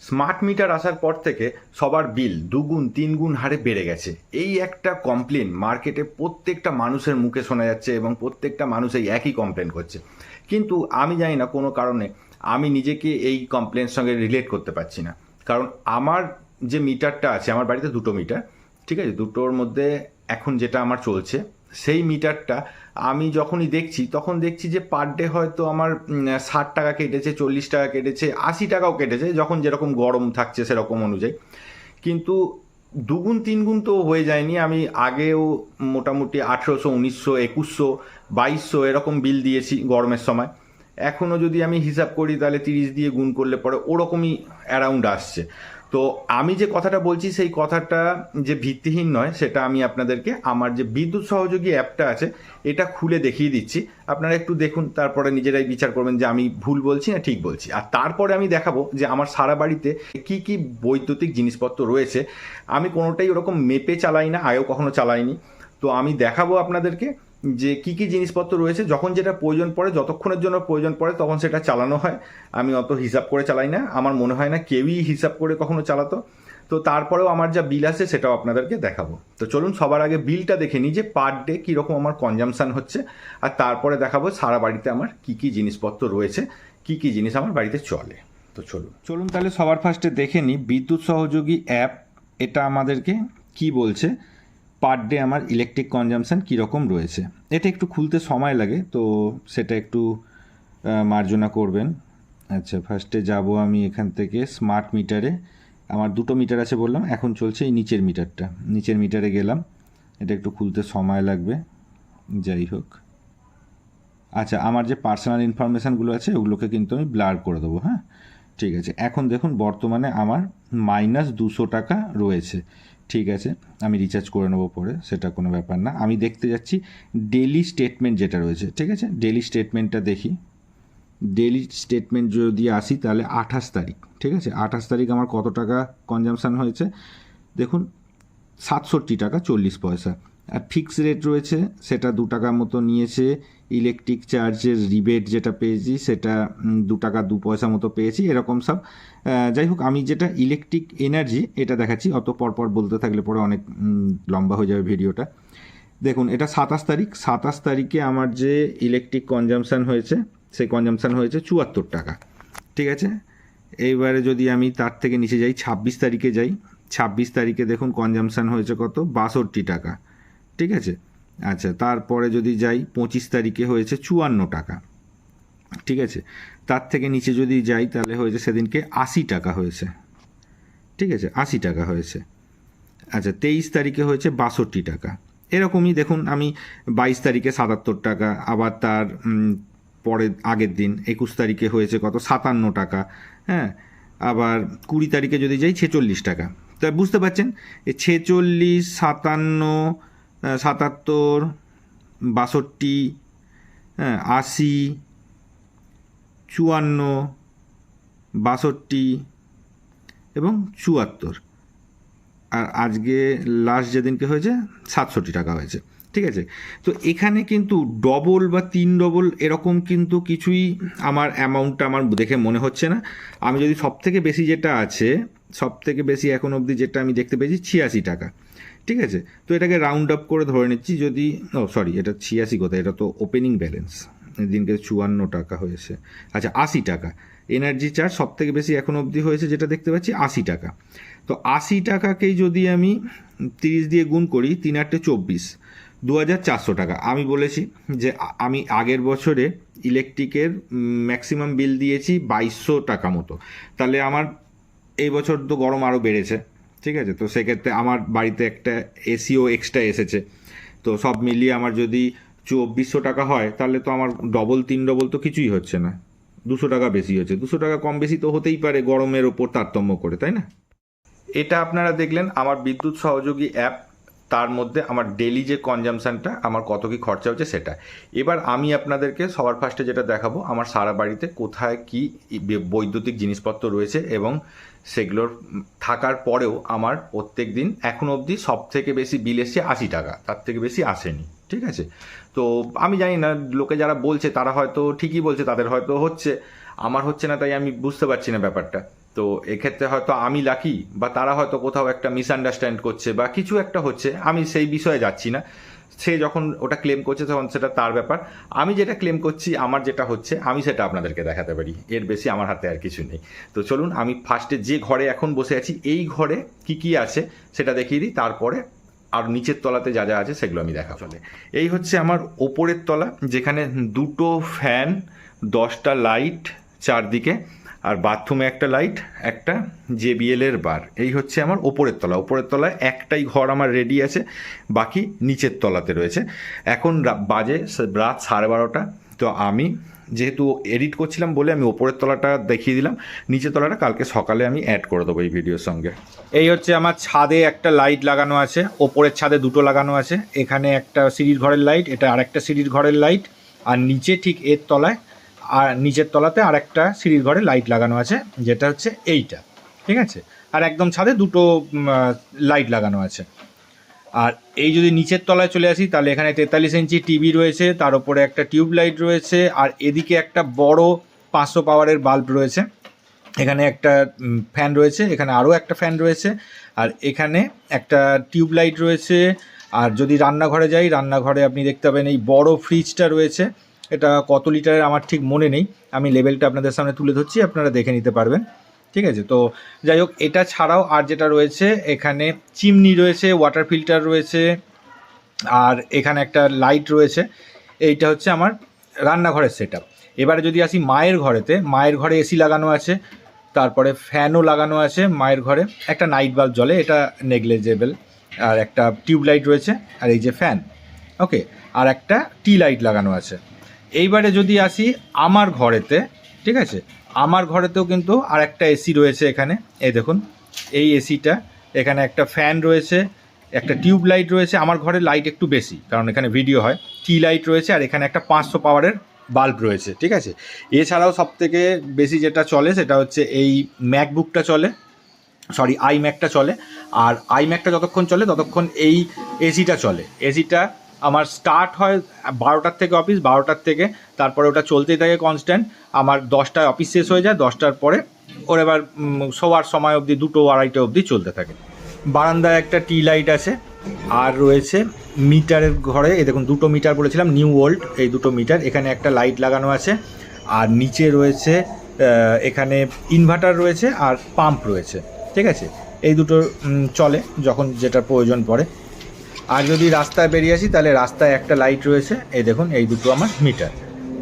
Smart meter আসার পর থেকে সবার বিল দুগুণ, তিনগুণ হারে বেড়ে গেছে। এই একটা কমপ্লেন মার্কেটে প্রত্যেকটা মানুষের মুখে শোনা যাচ্ছে এবং প্রত্যেকটা মানুষ এই একই কমপ্লেন করছে। কিন্তু আমি জানি না কোনো কারণে আমি নিজেকে এই কমপ্লেনের সঙ্গে রিলেট করতে পারছি না। কারণ আমার যে মিটারটা আছে, আমার বাড়িতে দুটো মিটার ঠিক আছে? দুটোর মধ্যে এখন যেটা আমার চলছে সেই মিটারটা আমি যখনই দেখছি, তখন দেখছি যে পার ডে হয়তো আমার ষাট টাকা কেটেছে, চল্লিশ টাকা কেটেছে, আশি টাকাও কেটেছে, যখন যেরকম গরম থাকছে সেরকম অনুযায়ী। কিন্তু দুগুণ, তিনগুণ তো হয়ে যায়নি। আমি আগেও মোটামুটি আঠেরোশো, উনিশশো, একুশশো, বাইশশো এরকম বিল দিয়েছি গরমের সময়। এখনও যদি আমি হিসাব করি তাহলে তিরিশ দিয়ে গুণ করলে পরে ওরকমই অ্যারাউন্ড আসছে। তো আমি যে কথাটা বলছি, সেই কথাটা যে ভিত্তিহীন নয়, সেটা আমি আপনাদেরকে আমার যে বিদ্যুৎ সহযোগী অ্যাপটা আছে, এটা খুলে দেখিয়ে দিচ্ছি। আপনারা একটু দেখুন, তারপরে নিজেরাই বিচার করবেন যে আমি ভুল বলছি না ঠিক বলছি। আর তারপরে আমি দেখাবো যে আমার সারা বাড়িতে কি কি বৈদ্যুতিক জিনিসপত্র রয়েছে। আমি কোনোটাই ওরকম মেপে চালাই না আগেও কখনো চালাইনি। তো আমি দেখাবো আপনাদেরকে যে কি কি জিনিসপত্র রয়েছে, যখন যেটা প্রয়োজন পড়ে, যতক্ষণের জন্য প্রয়োজন পড়ে, তখন সেটা চালানো হয়। আমি অত হিসাব করে চালাই না। আমার মনে হয় না কেউই হিসাব করে কখনো চালাতো। তো তারপরেও আমার যা বিল আছে, সেটাও আপনাদেরকে দেখাবো। তো চলুন, সবার আগে বিলটা দেখে নিই যে পার ডে কীরকম আমার কনজামশান হচ্ছে। আর তারপরে দেখাবো সারা বাড়িতে আমার কি কি জিনিসপত্র রয়েছে, কি কি জিনিস আমার বাড়িতে চলে। তো চলুন। চলুন তাহলে সবার ফার্স্টে দেখে নিই। বিদ্যুৎ সহযোগী অ্যাপ এটা আমাদেরকে কি বলছে? পার ডে আমার ইলেকট্রিক কনজামশান কীরকম রয়েছে। এটা একটু খুলতে সময় লাগে, তো সেটা একটু মার্জনা করবেন। আচ্ছা ফার্স্টে যাব আমি এখান থেকে স্মার্ট মিটারে আমার দুটো মিটার আছে বললাম, এখন চলছে এই নিচের মিটারটা নিচের মিটারে গেলাম, এটা একটু খুলতে সময় লাগবে। যাই হোক। আচ্ছা আমার যে পার্সোনাল ইনফরমেশানগুলো আছে, ওগুলোকে কিন্তু আমি ব্লার করে দেবো হ্যাঁ? ঠিক আছে, এখন দেখুন বর্তমানে আমার মাইনাস দুশো টাকা রয়েছে। ঠিক আছে, আমি রিচার্জ করে নেব পরে, সেটা কোনো ব্যাপার না। আমি দেখতে যাচ্ছি ডেলি স্টেটমেন্ট যেটা রয়েছে, ঠিক আছে? ডেলি স্টেটমেন্টটা দেখি। ডেলি স্টেটমেন্ট যদি আসি তাহলে আঠাশ তারিখ, ঠিক আছে? আঠাশ তারিখ আমার কত টাকা কনজামশান হয়েছে? দেখুন, সাতষট্টি টাকা চল্লিশ পয়সা। ফিক্স রেট রয়েছে, সেটা দু টাকার মতো নিয়েছে। ইলেকট্রিক চার্জের রিবেট যেটা পেয়েছি, সেটা দু টাকা দু পয়সা মতো পেয়েছি, এরকম সব। যাই হোক, আমি যেটা ইলেকট্রিক এনার্জি এটা দেখাচ্ছি। অত পরপর বলতে থাকলে পরে অনেক লম্বা হয়ে যাবে ভিডিওটা। দেখুন, এটা সাতাশ তারিখ। সাতাশ তারিখে আমার যে ইলেকট্রিক কনজামশান হয়েছে, সেই কনজামশান হয়েছে চুয়াত্তর টাকা। ঠিক আছে? এইবারে যদি আমি তার থেকে নিচে যাই, ছাব্বিশ তারিখে যাই, ছাব্বিশ তারিখে দেখুন কনজামশান হয়েছে কত? বাষট্টি টাকা। ঠিক আছে? আচ্ছা তারপরে যদি যাই, পঁচিশ তারিখে হয়েছে চুয়ান্ন টাকা। ঠিক আছে? তার থেকে নিচে যদি যাই, তাহলে হয়েছে সেদিনকে আশি টাকা হয়েছে। ঠিক আছে? আশি টাকা হয়েছে। আচ্ছা তেইশ তারিখে হয়েছে বাষট্টি টাকা। এরকমই দেখুন, আমি বাইশ তারিখে সাতাত্তর টাকা, আবার তার পরের, আগের দিন, একুশ তারিখে হয়েছে কত? সাতান্ন টাকা। হ্যাঁ? আবার কুড়ি তারিখে যদি যাই, ছেচল্লিশ টাকা। তা বুঝতে পারছেন? ছেচল্লিশ, সাতান্ন সাতাত্তর, বাষট্টি হ্যাঁ আশি, চুয়ান্ন, বাষট্টি এবং চুয়াত্তর। আর আজকে লাস্ট যেদিনকে হয়েছে, সাতষট্টি টাকা হয়েছে। ঠিক আছে? তো এখানে কিন্তু ডবল বা তিন ডবল এরকম কিন্তু কিছুই আমার অ্যামাউন্টটা আমার দেখে মনে হচ্ছে না। আমি যদি সব থেকে বেশি যেটা আছে সব থেকে বেশি এখন অবধি যেটা আমি দেখতে পেয়েছি, ছিয়াশি টাকা। ঠিক আছে? তো এটাকে রাউন্ড আপ করে ধরে নিচ্ছি যদি ও সরি এটা ছিয়াশি কোথায় এটা তো ওপেনিং ব্যালেন্স দিনকে চুয়ান্ন টাকা হয়েছে। আচ্ছা আশি টাকা। এনার্জি চার্জ সব থেকে বেশি এখন অবধি হয়েছে যেটা দেখতে পাচ্ছি, আশি টাকা। তো আশি টাকাকেই যদি আমি তিরিশ দিয়ে গুণ করি, তিন আটটে চব্বিশ দু হাজার চারশো টাকা। আমি বলেছি যে আমি আগের বছরে ইলেকট্রিকের ম্যাক্সিমাম বিল দিয়েছি বাইশশো টাকা মতো। তাহলে আমার এই বছর তো গরম আরও বেড়েছে। ঠিক আছে? তো সেক্ষেত্রে আমার বাড়িতে একটা এসিও এক্সট্রা এসেছে। তো সব মিলিয়ে আমার যদি চব্বিশশো টাকা হয়, তাহলে তো আমার ডবল তিন ডবল তো কিছুই হচ্ছে না। দুশো টাকা বেশি হচ্ছে। দুশো টাকা কম বেশি তো হতেই পারে গরমের ওপর তারতম্য করে, তাই না? এটা আপনারা দেখলেন আমার বিদ্যুৎ সহযোগী অ্যাপ তার মধ্যে আমার ডেলি যে কনজামশানটা আমার কত কি খরচা হচ্ছে সেটা। এবার আমি আপনাদেরকে সবার ফার্স্টে যেটা দেখাবো, আমার সারা বাড়িতে কোথায় কি বৈদ্যুতিক জিনিসপত্র রয়েছে এবং সেগুলোর থাকার পরেও আমার প্রত্যেক দিন এখন অবধি সব থেকে বেশি বিল এসছে আশি টাকা। তার থেকে বেশি আসেনি, ঠিক আছে? তো আমি জানি না, লোকে যারা বলছে তারা হয়তো ঠিকই বলছে, তাদের হয়তো হচ্ছে। আমার হচ্ছে না, তাই আমি বুঝতে পারছি না ব্যাপারটা। তো এক্ষেত্রে হয়তো আমি লাকি বা তারা হয়তো কোথাও একটা মিসআন্ডারস্ট্যান্ড করছে বা কিছু একটা হচ্ছে আমি সেই বিষয়ে যাচ্ছি না। সে যখন ওটা ক্লেম করছে তখন সেটা তার ব্যাপার। আমি যেটা ক্লেম করছি আমার যেটা হচ্ছে আমি সেটা আপনাদেরকে দেখাতে পারি। এর বেশি আমার হাতে আর কিছু নেই। তো চলুন আমি ফার্স্টে যে ঘরে এখন বসে আছি এই ঘরে কি কি আছে সেটা দেখিয়ে দিই। তারপরে আর নিচের তলাতে যা যা আছে সেগুলো আমি দেখা চলে। এই হচ্ছে আমার ওপরের তলা যেখানে দুটো ফ্যান দশটা লাইট চারদিকে। আর বাথরুমে একটা লাইট একটা জেবিএল এর বার এই হচ্ছে আমার ওপরের তলা। ওপরের তলায় একটাই ঘর আমার রেডি আছে, বাকি নিচের তলাতে রয়েছে। এখন বাজে রাত সাড়ে বারোটা। তো আমি যেহেতু এডিট করছিলাম বলে আমি ওপরের তলাটা দেখিয়ে দিলাম, নিচের তলাটা কালকে সকালে আমি অ্যাড করে দেবো এই ভিডিওর সঙ্গে। এই হচ্ছে আমার ছাদে একটা লাইট লাগানো আছে, ওপরের ছাদে দুটো লাগানো আছে। এখানে একটা সিঁড়ির ঘরের লাইট এটা আরেকটা সিঁড়ির ঘরের লাইট আর নিচে ঠিক এর তলায় আর নিচের তলাতে আর একটা সিঁড়ির ঘরে লাইট লাগানো আছে, যেটা হচ্ছে এইটা, ঠিক আছে? আর একদম ছাদে দুটো লাইট লাগানো আছে। আর এই যদি নিচের তলায় চলে আসি, তাহলে এখানে তেতাল্লিশ ইঞ্চি টিভি রয়েছে, তার উপরে একটা টিউব লাইট রয়েছে, আর এদিকে একটা বড় পাঁচশো পাওয়ারের বাল্ব রয়েছে। এখানে একটা ফ্যান রয়েছে, এখানে আরও একটা ফ্যান রয়েছে, আর এখানে একটা টিউব লাইট রয়েছে। আর যদি রান্নাঘরে যাই, রান্নাঘরে আপনি দেখতে পাবেন এই বড় ফ্রিজটা রয়েছে। এটা কত লিটারের আমার ঠিক মনে নেই। আমি লেভেলটা আপনাদের সামনে তুলে ধরছি, আপনারা দেখে নিতে পারবেন। ঠিক আছে? তো যাই হোক, এটা ছাড়াও আর যেটা রয়েছে, এখানে চিমনি রয়েছে ওয়াটার ফিল্টার রয়েছে, আর এখানে একটা লাইট রয়েছে। এইটা হচ্ছে আমার রান্নাঘরের সেট এবারে যদি আসি মায়ের ঘরেতে, মায়ের ঘরে এসি লাগানো আছে, তারপরে ফ্যানও লাগানো আছে মায়ের ঘরে। একটা নাইট বাল্ব জ্বলে, এটা নেগলেজেবল আর একটা টিউব লাইট রয়েছে, আর এই যে ফ্যান ওকে আর একটা টি লাইট লাগানো আছে। এইবারে যদি আসি আমার ঘরেতে, ঠিক আছে? আমার ঘরেতেও কিন্তু আর একটা এসি রয়েছে এখানে। এই দেখুন, এই এসিটা এখানে একটা ফ্যান রয়েছে, একটা টিউব লাইট রয়েছে। আমার ঘরে লাইট একটু বেশি, কারণ এখানে ভিডিও হয়। টি লাইট রয়েছে আর এখানে একটা পাঁচশো পাওয়ারের বাল্ব রয়েছে, ঠিক আছে? এছাড়াও সব থেকে বেশি যেটা চলে সেটা হচ্ছে এই ম্যাকবুকটা চলে সরি আই ম্যাকটা চলে। আর আই ম্যাকটা যতক্ষণ চলে ততক্ষণ এই এসিটা চলে। এসিটা আমার স্টার্ট হয় বারোটার থেকে অফিস বারোটার থেকে। তারপরে ওটা চলতেই থাকে কনস্ট্যান্ট আমার দশটায় অফিস শেষ হয়ে যায়, দশটার পরে ওর এবার শোয়ার সময় অবধি, দুটো আড়াইটা অবধি চলতে থাকে। বারান্দায় একটা টি লাইট আছে, আর রয়েছে মিটারের ঘরে। এই দেখুন, দুটো মিটার বলেছিলাম নিউ ওল্ড এই দুটো মিটার এখানে একটা লাইট লাগানো আছে, আর নিচে রয়েছে এখানে ইনভার্টার রয়েছে, আর পাম্প রয়েছে। ঠিক আছে? এই দুটো চলে যখন যেটা প্রয়োজন পড়ে। আর যদি রাস্তায় বেরিয়ে আসি, তাহলে রাস্তায় একটা লাইট রয়েছে। এই দেখুন, এই দুটো আমার মিটার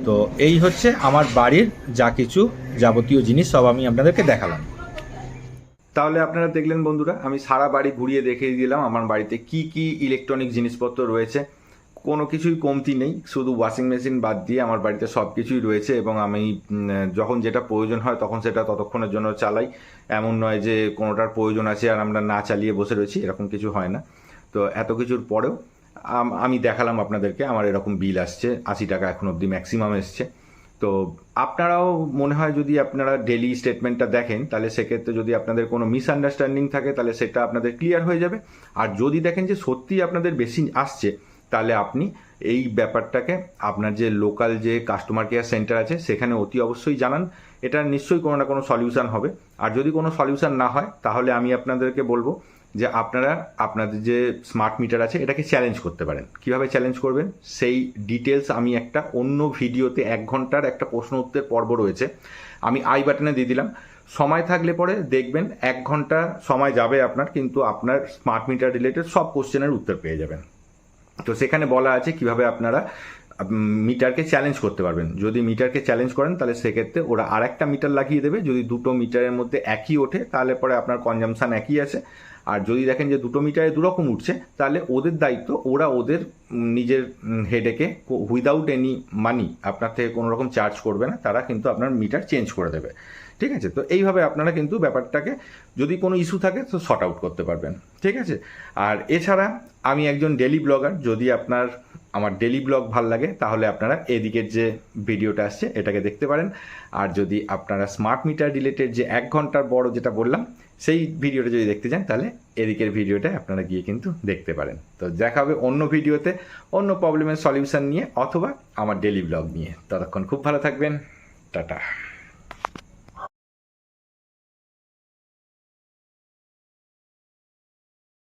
তো এই হচ্ছে আমার বাড়ির যা কিছু যাবতীয় জিনিস, সব আমি আপনাদেরকে দেখালাম। তাহলে আপনারা দেখলেন বন্ধুরা, আমি সারা বাড়ি ঘুরিয়ে দেখিয়ে দিলাম আমার বাড়িতে কি কি ইলেকট্রনিক জিনিসপত্র রয়েছে। কোনো কিছুই কমতি নেই, শুধু ওয়াশিং মেশিন বাদ দিয়ে আমার বাড়িতে সব কিছুই রয়েছে এবং আমি যখন যেটা প্রয়োজন হয় তখন সেটা ততক্ষণের জন্য চালাই। এমন নয় যে কোনোটার প্রয়োজন আছে আর আমরা না চালিয়ে বসে রয়েছি, এরকম কিছু হয় না। তো এত কিছুর পরেও আমি দেখালাম আপনাদেরকে, আমার এরকম বিল আসছে, আশি টাকা এখন অবধি ম্যাক্সিমাম এসছে। তো আপনারাও মনে হয় যদি আপনারা ডেলি স্টেটমেন্টটা দেখেন, তাহলে সেক্ষেত্রে যদি আপনাদের কোনো মিসআন্ডারস্ট্যান্ডিং থাকে, তাহলে সেটা আপনাদের ক্লিয়ার হয়ে যাবে। আর যদি দেখেন যে সত্যি আপনাদের বেশি আসছে, তাহলে আপনি এই ব্যাপারটাকে আপনার যে লোকাল যে কাস্টমার কেয়ার সেন্টার আছে, সেখানে অতি অবশ্যই জানান। এটা নিশ্চয়ই কোনো না কোনো সলিউশন হবে। আর যদি কোনো সলিউশন না হয়, তাহলে আমি আপনাদেরকে বলব যে আপনারা, আপনাদের যে স্মার্ট মিটার আছে, এটাকে চ্যালেঞ্জ করতে পারেন। কীভাবে চ্যালেঞ্জ করবেন? সেই ডিটেলস আমি একটা অন্য ভিডিওতে এক ঘণ্টার একটা প্রশ্ন উত্তর পর্ব রয়েছে। আমি আই বাটনে দিয়ে দিলাম। সময় থাকলে পরে দেখবেন এক ঘণ্টা সময় যাবে আপনার, কিন্তু আপনার স্মার্ট মিটার রিলেটেড সব কোশ্চেনের উত্তর পেয়ে যাবেন। তো সেখানে বলা আছে কীভাবে আপনারা মিটারকে চ্যালেঞ্জ করতে পারবেন। যদি মিটারকে চ্যালেঞ্জ করেন, তাহলে সেক্ষেত্রে ওরা আরেকটা মিটার লাগিয়ে দেবে। যদি দুটো মিটারের মধ্যে একই ওঠে, তাহলে পরে আপনার কনজামশান একই আছে। আর যদি দেখেন যে দুটো মিটারে দুরকম উঠছে, তাহলে ওদের দায়িত্ব, ওরা ওদের নিজের হেডেকে উইদাউট এনি মানি আপনার থেকে কোনো রকম চার্জ করবে না, তারা কিন্তু আপনার মিটার চেঞ্জ করে দেবে। ঠিক আছে? তো এইভাবে আপনারা কিন্তু ব্যাপারটাকে যদি কোনো ইস্যু থাকে, তো শর্ট আউট করতে পারবেন। ঠিক আছে? আর এছাড়া আমি একজন ডেলি ব্লগার যদি আপনার আমার ডেলি ব্লগ ভালো লাগে, তাহলে আপনারা এদিকের যে ভিডিওটা আসছে, এটাকে দেখতে পারেন। আর যদি আপনারা স্মার্ট মিটার রিলেটেড যে এক ঘণ্টার বড় যেটা বললাম, সেই ভিডিওটা যদি দেখতে চান, তাহলে এদিকের ভিডিওটা আপনারা গিয়ে কিন্তু দেখতে পারেন। তো দেখা হবে অন্য ভিডিওতে অন্য প্রবলেমের সলিউশন নিয়ে, অথবা আমার ডেলি ব্লগ নিয়ে। ততক্ষণ খুব ভালো থাকবেন। টাটা।